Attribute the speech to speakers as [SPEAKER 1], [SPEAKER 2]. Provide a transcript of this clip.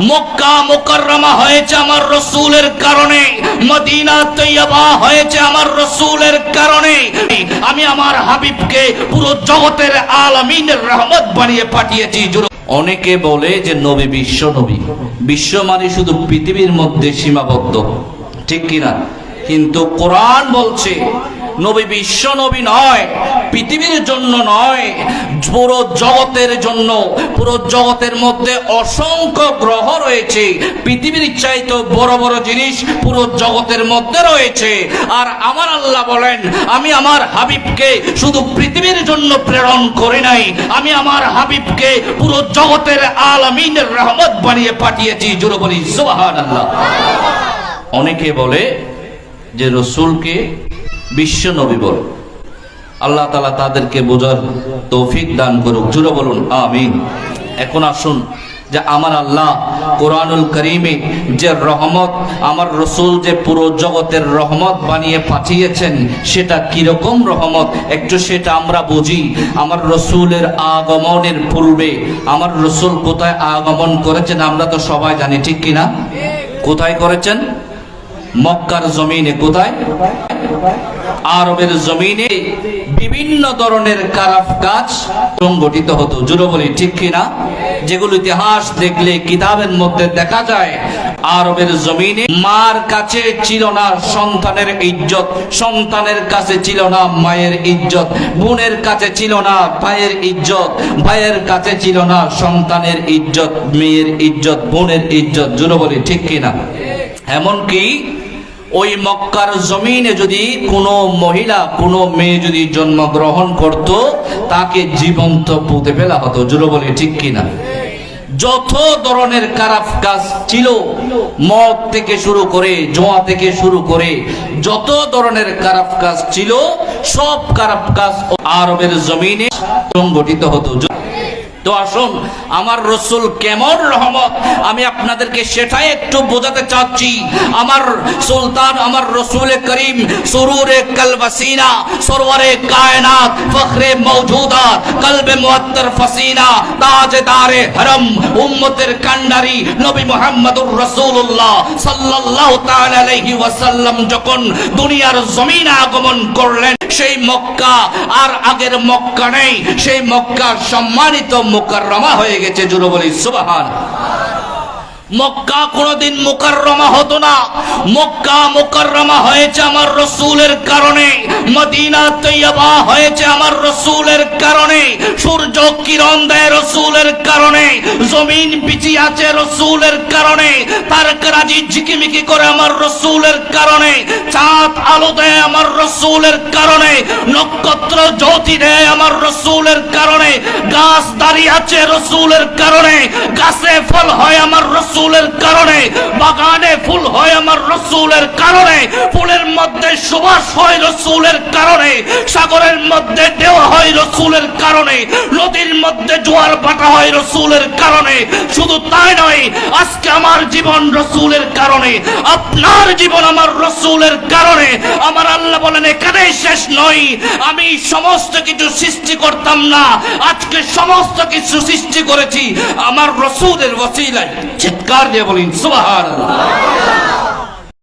[SPEAKER 1] মক্কা মুকাররমা হয়েছে আমার রসুলের কারণে। মদিনা তৈয়বা হয়েছে আমার রসুলের কারণে। আমি আমার হাবিবকে পুরো জগতের আলামিনের রহমত বানিয়ে পাঠিয়েছি। অনেকে বলে যে নবী বিশ্ব নবী। বিশ্ব মানে শুধু পৃথিবীর মধ্যে সীমাবদ্ধ। ঠিক কিনা? কিন্তু কোরআন বলছে, নবী বিশ্ব নবী নয়, পৃথিবীর জন্য নয়, পুরো জগতের জন্য, পুরো জগতের মধ্যে অসংখ্য গ্রহ রয়েছে, পৃথিবীর চাইতে বড় বড় জিনিস পুরো জগতের মধ্যে রয়েছে। আর আমার আল্লাহ বলেন, আমি আমার হাবিবকে শুধু পৃথিবীর জন্য প্রেরণ করি নাই, আমি আমার হাবিবকে পুরো জগতের আলামিনের রহমত বানিয়ে পাঠিয়েছি জুড়ে বলি সুবহান আল্লাহ অনেকে বলে যে রসুলকে বিশ্ব নবী বলে। আল্লাহ তালা তাদেরকে বোঝার তৌফিক দান করুক। জুড়ে বলুন, আমিন। এখন আসুন যে আমার আল্লাহ কোরআনুল করিমে যে রহমত, আমার রসুল যে পুরো জগতের রহমত বানিয়ে পাঠিয়েছেন, সেটা কীরকম রহমত? একটু সেটা আমরা বুঝি। আমার রসুলের আগমনের পূর্বে, আমার রসুল কোথায় আগমন করেছেন আমরা তো সবাই জানি, ঠিক কিনা? কোথায় করেছেন? মক্কার জমিনে কোথায়? আরবের জমিনে বিভিন্ন ধরনের কারাফ কাজ সংগঠিত হতো। জুড়ে বলি, ঠিক কিনা? যেগুলো ইতিহাস দেখলে, কিতাবের মধ্যে দেখা যায়, আরবের জমিনে মার কাছে ছিল না, সন্তানের ইজ্জত, সন্তানের কাছে ছিল না, মায়ের ইজ্জত, বোনের কাছে ছিল না, ভাইয়ের ইজ্জত, ভাইয়ের কাছে ছিল না, সন্তানের ইজ্জত, মেয়ের ইজ্জত, বোনের ইজ্জত জুড়ে বলি, ঠিক কিনা? এমনকি ওই মক্কার জমিনে যদি কোনো মহিলা, কোনো মেয়ে যদি জন্মগ্রহণ করত, তাকে জীবন্ত পুঁতে ফেলা হতো। জুড়ে বলে, ঠিক কিনা? যত ধরনের খারাপ কাজ ছিল, মদ থেকে শুরু করে, জোয়া থেকে শুরু করে, যত ধরনের খারাপ কাজ ছিল, সব খারাপ কাজ আরবের জমিনে সংগঠিত হতো। তো আসুন, আমার রসুল কেমন রহমত? আমি আপনাদেরকে সেটাই একটু বোঝাতে চাচ্ছি। আমার সুলতান, আমার রসুল করিম, সুরুরে কলবসিনা সরওয়ারে কায়নাত, ফখরে মৌজুদাত কলবে মুআত্তর ফসিনা, তাজদারে হরম, উম্মতের কান্ডারি, নবী মুহাম্মদুর রাসূলুল্লাহ সাল্লাল্লাহু তাআলা আলাইহি ওয়াসাল্লাম যখন দুনিয়ার জমিনে আগমন করলেন সেই মক্কা আর আগের মক্কা নেই। সেই মক্কা সম্মানিত মুকাররমা হয়ে গেছে জুরবলি বলি, সুবহান। মক্কা কোনোদিন মুকাররমা হতো না। মক্কা মুকাররমা হয়েছে আমার রসুলের কারণে। মদিনা তৈয়বা হয়েছে আমার রসুলের কারণে। সূর্য কিরণ দেয় রসুলের কারণে। জমিন বিচি আছে রসুলের কারণে। তারকারাজি ঝিকিমিকি করে আমার রসুলের কারণে। চাঁদ আলো দেয় আমার রসুলের কারণে। নক্ষত্র জ্যোতি দেয় আমার রসুলের কারণে। গাছ দাঁড়িয়ে আছে রসুলের কারণে। গাছে ফল হয় আমার রসুলের কারণে বাগানে ফুল হয় আমার রসুলের কারণে ফুলের রসুলের কারণে, সাগরের মধ্যে দেওয়া হয় রসুলের কারণে, নদীর মধ্যে জোয়ার ভাটা হয় রসুলের কারণে। শুধু তাই নয়, আজকে আমার জীবন রসুলের কারণে, আপনার জীবন আমার রসুলের কারণে। আমার আল্লাহ বলেন, এখানেই শেষ নয় আমি সমস্ত কিছু সৃষ্টি করতাম না, আজকে সমস্ত কিছু সৃষ্টি করেছি। আমার রসুলের ওসিলায় চিৎকার দিয়ে বলিন, সুবহানাল্লাহ।